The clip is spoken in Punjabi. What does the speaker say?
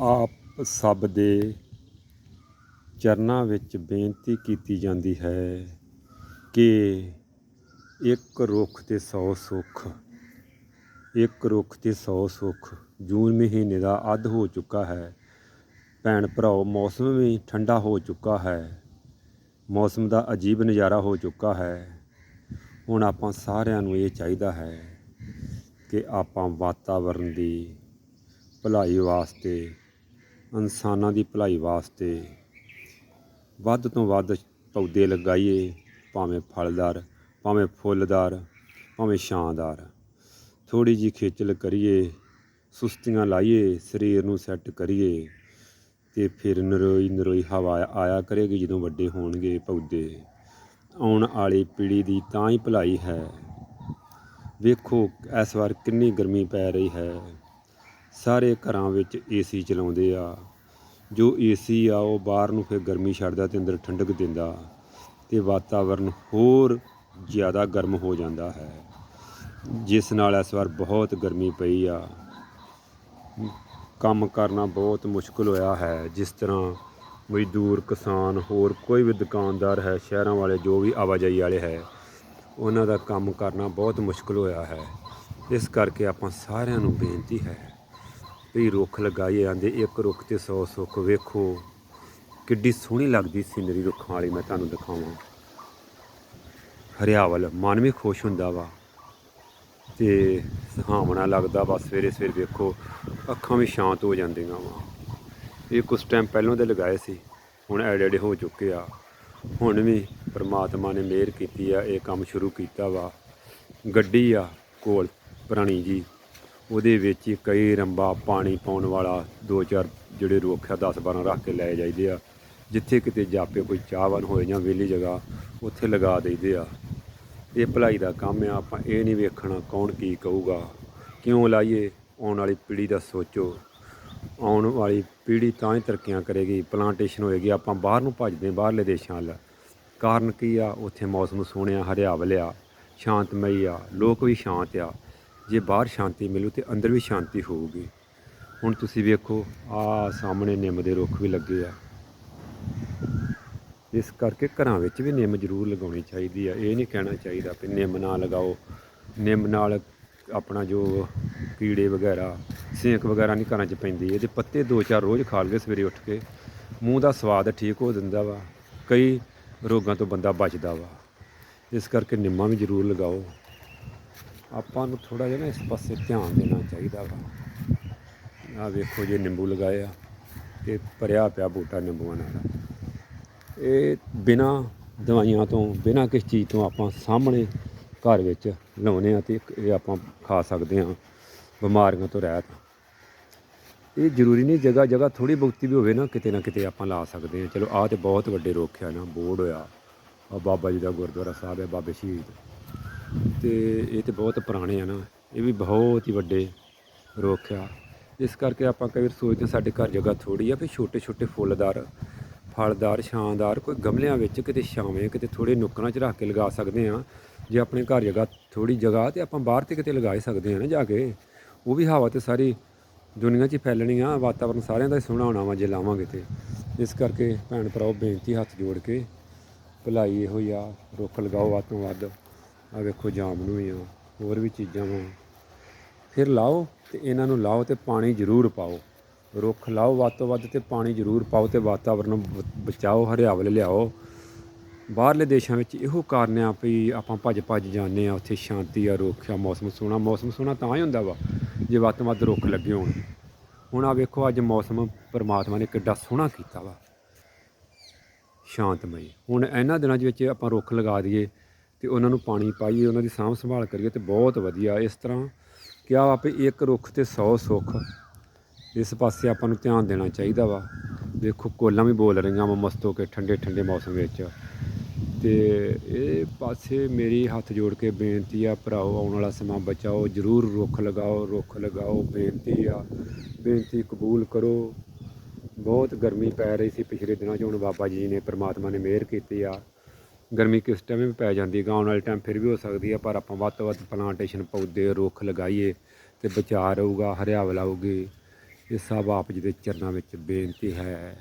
ਆਪ ਸਭ ਦੇ ਚਰਨਾਂ ਵਿੱਚ ਬੇਨਤੀ ਕੀਤੀ ਜਾਂਦੀ ਹੈ ਕਿ ਇੱਕ ਰੁੱਖ ਤੇ 100 ਸੁੱਖ, ਇੱਕ ਰੁੱਖ ਤੇ 100 ਸੁੱਖ ਜੂਨ ਮਹੀਨੇ ਦਾ ਅੱਧ ਹੋ ਚੁੱਕਾ ਹੈ। ਭੈਣ ਭਰਾਓ, ਮੌਸਮ ਵੀ ਠੰਡਾ ਹੋ ਚੁੱਕਾ ਹੈ। ਮੌਸਮ ਦਾ ਅਜੀਬ ਨਜ਼ਾਰਾ ਹੋ ਚੁੱਕਾ ਹੈ। ਹੁਣ ਆਪਾਂ ਸਾਰਿਆਂ ਨੂੰ ਇਹ ਚਾਹੀਦਾ ਹੈ ਕਿ ਆਪਾਂ ਵਾਤਾਵਰਣ ਦੀ ਭਲਾਈ ਵਾਸਤੇ ਇਨਸਾਨਾਂ ਦੀ ਭਲਾਈ ਵਾਸਤੇ ਵੱਧ ਤੋਂ ਵੱਧ ਪੌਦੇ ਲਗਾਈਏ, ਭਾਵੇਂ ਫਲਦਾਰ, ਭਾਵੇਂ ਫੁੱਲਦਾਰ, ਭਾਵੇਂ ਛਾਂਦਾਰ। ਥੋੜੀ ਜੀ ਖੇਚਲ ਕਰੀਏ, ਸੁਸਤੀਆਂ ਲਾਈਏ, ਸਰੀਰ ਨੂੰ ਸੈੱਟ ਕਰੀਏ ਤੇ ਫਿਰ ਨਰੋਈ ਨਰੋਈ ਹਵਾ ਆਇਆ ਕਰੇਗੀ ਜਦੋਂ ਵੱਡੇ ਹੋਣਗੇ ਪੌਦੇ। ਆਉਣ ਵਾਲੀ ਪੀੜ੍ਹੀ ਦੀ ਤਾਂ ਹੀ ਭਲਾਈ ਹੈ। ਵੇਖੋ, ਇਸ ਵਾਰ ਕਿੰਨੀ ਗਰਮੀ ਪੈ ਰਹੀ ਹੈ। ਸਾਰੇ ਘਰਾਂ ਵਿੱਚ ਏਸੀ ਚਲਾਉਂਦੇ ਆ। ਜੋ ਏਸੀ ਆ, ਉਹ ਬਾਹਰ ਨੂੰ ਫਿਰ ਗਰਮੀ ਛੱਡਦਾ ਤੇ ਅੰਦਰ ਠੰਡਕ ਦਿੰਦਾ ਤੇ ਵਾਤਾਵਰਨ ਹੋਰ ਜ਼ਿਆਦਾ ਗਰਮ ਹੋ ਜਾਂਦਾ ਹੈ। ਜਿਸ ਨਾਲ ਇਸ ਵਾਰ ਬਹੁਤ ਗਰਮੀ ਪਈ ਆ। ਕੰਮ ਕਰਨਾ ਬਹੁਤ ਮੁਸ਼ਕਲ ਹੋਇਆ ਹੈ। ਜਿਸ ਤਰ੍ਹਾਂ ਮਜ਼ਦੂਰ, ਕਿਸਾਨ, ਹੋਰ ਕੋਈ ਵੀ ਦੁਕਾਨਦਾਰ ਹੈ, ਸ਼ਹਿਰਾਂ ਵਾਲੇ, ਜੋ ਵੀ ਆਵਾਜਾਈ ਵਾਲੇ ਹੈ, ਉਹਨਾਂ ਦਾ ਕੰਮ ਕਰਨਾ ਬਹੁਤ ਮੁਸ਼ਕਲ ਹੋਇਆ ਹੈ। ਇਸ ਕਰਕੇ ਆਪਾਂ ਸਾਰਿਆਂ ਨੂੰ ਬੇਨਤੀ ਹੈ ਵੀ ਰੁੱਖ ਲਗਾਏ ਜਾਂਦੇ ਇੱਕ ਰੁੱਖ ਤੇ 100 ਸੁੱਖ ਵੇਖੋ। ਕਿੱਡੀ ਸੋਹਣੀ ਲੱਗਦੀ ਸੀਨਰੀ ਰੁੱਖਾਂ ਵਾਲੀ, ਮੈਂ ਤੁਹਾਨੂੰ ਦਿਖਾਵਾਂ। ਹਰਿਆਵਲ, ਮਨ ਵੀ ਖੁਸ਼ ਹੁੰਦਾ ਵਾ। ਤੇ ਸੁਹਾਵਣਾ ਲੱਗਦਾ ਵਾ, ਸਵੇਰੇ ਸਵੇਰੇ ਵੇਖੋ, ਅੱਖਾਂ ਵੀ ਸ਼ਾਂਤ ਹੋ ਜਾਂਦੀਆਂ ਵਾ। ਇਹ ਕੁਝ ਟਾਈਮ ਪਹਿਲਾਂ ਦੇ ਲਗਾਏ ਸੀ, ਹੁਣ ਐਡੇ ਐਡੇ ਹੋ ਚੁੱਕੇ ਆ। ਹੁਣ ਵੀ ਪ੍ਰਮਾਤਮਾ ਨੇ ਮਿਹਰ ਕੀਤੀ ਆ, ਇਹ ਕੰਮ ਸ਼ੁਰੂ ਕੀਤਾ ਵਾ। ਗੱਡੀ ਆ ਕੋਲ, ਪੁਰਾਣੀ ਜੀ। ਉਹਦੇ ਵਿੱਚ ਕਈ ਰੰਬਾ ਪਾਣੀ ਪਾਉਣ ਵਾਲਾ ਦੋ ਚਾਰ ਜਿਹੜੇ ਰੁੱਖ ਆ 10 12 ਰੱਖ ਕੇ ਲੈ ਜਾਈਦੇ ਆ। ਜਿੱਥੇ ਕਿਤੇ ਜਾਪੇ ਕੋਈ ਚਾਹਵਨ ਹੋਏ ਜਾਂ ਵਿਹਲੀ ਜਗ੍ਹਾ, ਉੱਥੇ ਲਗਾ ਦਈਦੇ ਆ। ਇਹ ਭਲਾਈ ਦਾ ਕੰਮ ਆ, ਆਪਾਂ ਇਹ ਨਹੀਂ ਵੇਖਣਾ ਕੌਣ ਕੀ ਕਹੂਗਾ। ਕਿਉਂ ਲਾਈਏ? ਆਉਣ ਵਾਲੀ ਪੀੜ੍ਹੀ ਦਾ ਸੋਚੋ। ਆਉਣ ਵਾਲੀ ਪੀੜ੍ਹੀ ਤਾਂ ਹੀ ਤਰੱਕੀਆਂ ਕਰੇਗੀ ਪਲਾਂਟੇਸ਼ਨ ਹੋਏਗੀ। ਆਪਾਂ ਬਾਹਰ ਨੂੰ ਭੱਜਦੇ ਹਾਂ, ਬਾਹਰਲੇ ਦੇਸ਼ਾਂ ਵੱਲ। ਕਾਰਨ ਕੀ ਆ? ਉੱਥੇ ਮੌਸਮ ਸੋਹਣਿਆ, ਹਰਿਆਵਲ ਆ, ਸ਼ਾਂਤਮਈ ਆ, ਲੋਕ ਵੀ ਸ਼ਾਂਤ ਆ। ਜੇ ਬਾਹਰ ਸ਼ਾਂਤੀ ਮਿਲੂ ਤੇ ਅੰਦਰ ਵੀ ਸ਼ਾਂਤੀ ਹੋਊਗੀ। ਹੁਣ ਤੁਸੀਂ ਵੇਖੋ, ਆ ਸਾਹਮਣੇ ਨਿੰਮ ਦੇ ਰੁੱਖ ਵੀ ਲੱਗੇ ਆ। ਇਸ ਕਰਕੇ ਘਰਾਂ ਵਿੱਚ ਵੀ ਨਿੰਮ ਜ਼ਰੂਰ ਲਗਾਉਣੀ ਚਾਹੀਦੀ ਆ। ਇਹ ਨਹੀਂ ਕਹਿਣਾ ਚਾਹੀਦਾ ਕਿ ਨਿੰਮ ਨਾ ਲਗਾਓ। ਨਿੰਮ ਨਾਲ ਆਪਣਾ ਜੋ ਕੀੜੇ ਵਗੈਰਾ, ਸੇਕ ਵਗੈਰਾ ਨਹੀਂ ਘਰਾਂ 'ਚ ਪੈਂਦੀ। ਇਹਦੇ ਪੱਤੇ ਦੋ ਚਾਰ ਰੋਜ਼ ਖਾ ਲਵੇ ਸਵੇਰੇ ਉੱਠ ਕੇ ਮੂੰਹ ਦਾ ਸਵਾਦ ਠੀਕ ਹੋ ਜਾਂਦਾ ਵਾ। ਕਈ ਰੋਗਾਂ ਤੋਂ ਬੰਦਾ ਬਚਦਾ ਵਾ। ਇਸ ਕਰਕੇ ਨਿੰਮਾਂ ਵੀ ਜ਼ਰੂਰ ਲਗਾਓ। ਆਪਾਂ ਨੂੰ ਥੋੜਾ ਜਿਹਾ ਨਾ ਇਸ ਪਾਸੇ ਧਿਆਨ ਦੇਣਾ ਚਾਹੀਦਾ ਵਾ। ਆ ਵੇਖੋ ਜੇ ਨਿੰਬੂ ਲਗਾਏ ਆ ਤੇ ਭਰਿਆ ਪਿਆ ਬੂਟਾ ਨਿੰਬੂਆਂ ਨਾਲ। ਇਹ ਬਿਨਾ ਦਵਾਈਆਂ ਤੋਂ, ਬਿਨਾ ਕਿਸ ਚੀਜ਼ ਤੋਂ ਆਪਾਂ ਸਾਹਮਣੇ ਘਰ ਵਿੱਚ ਲਾਉਨੇ ਆ ਤੇ ਇਹ ਆਪਾਂ ਖਾ ਸਕਦੇ ਹਾਂ, ਬਿਮਾਰੀਆਂ ਤੋਂ ਰਹਿਤ। ਇਹ ਜ਼ਰੂਰੀ ਨਹੀਂ ਜਗ੍ਹਾ ਜਗ੍ਹਾ ਥੋੜੀ ਬਹੁਤੀ ਵੀ ਹੋਵੇ ਨਾ, ਕਿਤੇ ਨਾ ਕਿਤੇ ਆਪਾਂ ਲਾ ਸਕਦੇ ਹਾਂ। ਚਲੋ ਆਹ ਤੇ ਬਹੁਤ ਵੱਡੇ ਰੁੱਖ ਆ ਨਾ, ਬੋਰਡ ਹੋਇਆ। ਆ ਬਾਬਾ ਜੀ ਦਾ ਗੁਰਦੁਆਰਾ ਸਾਹਿਬ ਹੈ, ਬਾਬੇ ਸ਼ਹੀਦ। ਤੇ ਇਹ ਤੇ ਬਹੁਤ ਪੁਰਾਣੇ ਆ ਨਾ, ਇਹ ਵੀ ਬਹੁਤ ਹੀ ਵੱਡੇ ਰੁੱਖ ਆ। ਇਸ ਕਰਕੇ ਆਪਾਂ ਕਈ ਵਾਰ ਸੋਚਦੇ ਹਾਂ ਸਾਡੇ ਘਰ ਜਗ੍ਹਾ ਥੋੜੀ ਆ, ਵੀ ਛੋਟੇ ਛੋਟੇ ਫੁੱਲਦਾਰ, ਫਲਦਾਰ, ਛਾਂਦਾਰ, ਕੋਈ ਗਮਲਿਆਂ ਵਿੱਚ ਕਿਤੇ ਛਾਵੇਂ, ਕਿਤੇ ਥੋੜੇ ਨੁੱਕਰਾਂ 'ਚ ਰੱਖ ਕੇ ਲਗਾ ਸਕਦੇ ਆ ਜੇ ਆਪਣੇ ਘਰ ਜਗ੍ਹਾ ਥੋੜੀ ਜਗ੍ਹਾ ਤੇ ਆਪਾਂ ਬਾਹਰ ਤੇ ਕਿਤੇ ਲਗਾ ਹੀ ਸਕਦੇ ਆ ਨਾ ਜਾ ਕੇ, ਉਹ ਵੀ ਹਵਾ ਤੇ ਸਾਰੀ ਦੁਨੀਆ 'ਚ ਫੈਲਣੀ ਆ ਵਾਤਾਵਰਨ ਸਾਰਿਆਂ ਦਾ ਹੀ ਸੋਹਣਾ ਹੋਣਾ ਵਾ ਜੇ ਲਾਵਾਂਗੇ ਤੇ। ਇਸ ਕਰਕੇ ਭੈਣ ਭਰਾਓ ਬੇਨਤੀ ਹੱਥ ਜੋੜ ਕੇ, ਭਲਾਈ ਇਹੋ ਹੀ ਆ, ਰੁੱਖ ਲਗਾਓ ਵੱਧ ਤੋਂ ਵੱਧ। ਆ ਵੇਖੋ ਜਾਮਨੂ ਆ, ਹੋਰ ਵੀ ਚੀਜ਼ਾਂ ਵਾ। ਫਿਰ ਲਾਓ ਤੇ ਇਹਨਾਂ ਨੂੰ ਲਾਓ ਤੇ ਪਾਣੀ ਜ਼ਰੂਰ ਪਾਓ। ਰੁੱਖ ਲਾਓ ਵੱਧ ਤੋਂ ਵੱਧ ਤੇ ਪਾਣੀ ਜ਼ਰੂਰ ਪਾਓ ਤੇ ਵਾਤਾਵਰਨ ਨੂੰ ਬ- ਬਚਾਓ, ਹਰਿਆਵਲ ਲਿਆਓ। ਬਾਹਰਲੇ ਦੇਸ਼ਾਂ ਵਿੱਚ ਇਹੋ ਕਾਰਨ ਆ ਵੀ ਆਪਾਂ ਭੱਜ ਭੱਜ ਜਾਂਦੇ ਆ, ਉੱਥੇ ਸ਼ਾਂਤੀ ਆ, ਰੁੱਖ ਆ, ਮੌਸਮ ਸੋਹਣਾ। ਮੌਸਮ ਸੋਹਣਾ ਤਾਂ ਹੀ ਹੁੰਦਾ ਵਾ, ਜੇ ਵੱਧ ਤੋਂ ਵੱਧ ਰੁੱਖ ਲੱਗੇ ਹੋਣ। ਹੁਣ ਆ ਵੇਖੋ, ਅੱਜ ਮੌਸਮ ਪਰਮਾਤਮਾ ਨੇ ਕਿੱਡਾ ਸੋਹਣਾ ਕੀਤਾ ਵਾ। ਸ਼ਾਂਤਮਈ। ਹੁਣ ਇਹਨਾਂ ਦਿਨਾਂ ਦੇ ਵਿੱਚ ਆਪਾਂ ਰੁੱਖ ਲਗਾ ਦਈਏ। ਤੇ ਉਹਨਾਂ ਨੂੰ ਪਾਣੀ ਪਾਈਏ, ਉਹਨਾਂ ਦੀ ਸਾਂਭ ਸੰਭਾਲ ਕਰੀਏ ਤੇ ਬਹੁਤ ਵਧੀਆ। ਇਸ ਤਰ੍ਹਾਂ ਕਿਹਾ ਵਾ ਇੱਕ ਰੁੱਖ ਤੇ 100 ਸੁੱਖ, ਇਸ ਪਾਸੇ ਆਪਾਂ ਨੂੰ ਧਿਆਨ ਦੇਣਾ ਚਾਹੀਦਾ ਵਾ। ਦੇਖੋ, ਕੋਲਾਂ ਵੀ ਬੋਲ ਰਹੀਆਂ ਵਾ ਮਸਤ ਹੋ ਕੇ ਠੰਡੇ ਠੰਡੇ ਮੌਸਮ ਵਿੱਚ। ਤੇ ਇਹ ਪਾਸੇ ਮੇਰੀ ਹੱਥ ਜੋੜ ਕੇ ਬੇਨਤੀ ਆ, ਭਰਾਓ, ਆਉਣ ਵਾਲਾ ਸਮਾਂ ਬਚਾਓ। ਜਰੂਰ ਰੁੱਖ ਲਗਾਓ ਰੁੱਖ ਲਗਾਓ, ਬੇਨਤੀ ਆ। ਬੇਨਤੀ ਕਬੂਲ ਕਰੋ। ਬਹੁਤ ਗਰਮੀ ਪੈ ਰਹੀ ਸੀ ਪਿਛਲੇ ਦਿਨਾਂ 'ਚ, ਹੁਣ ਬਾਬਾ ਜੀ ਨੇ, ਪ੍ਰਮਾਤਮਾ ਨੇ ਮਿਹਰ ਕੀਤੀ ਆ। ਗਰਮੀ ਕਿਸ ਟਾਈਮ ਵੀ ਪੈ ਜਾਂਦੀ ਹੈ ਆਉਣ ਵਾਲੇ ਟਾਈਮ ਫਿਰ ਵੀ ਹੋ ਸਕਦੀ ਹੈ, ਪਰ ਆਪਾਂ ਵੱਧ ਤੋਂ ਵੱਧ ਪਲਾਂਟੇਸ਼ਨ ਪੌਦੇ, ਰੁੱਖ ਲਗਾਈਏ ਤੇ ਬਚਾਅ ਰਹੂਗਾ, ਹਰਿਆਵਲ ਆਊਗੀ। ਇਹ ਸਭ ਆਪ ਜੀ ਦੇ ਚਰਨਾਂ ਵਿੱਚ ਬੇਨਤੀ ਹੈ।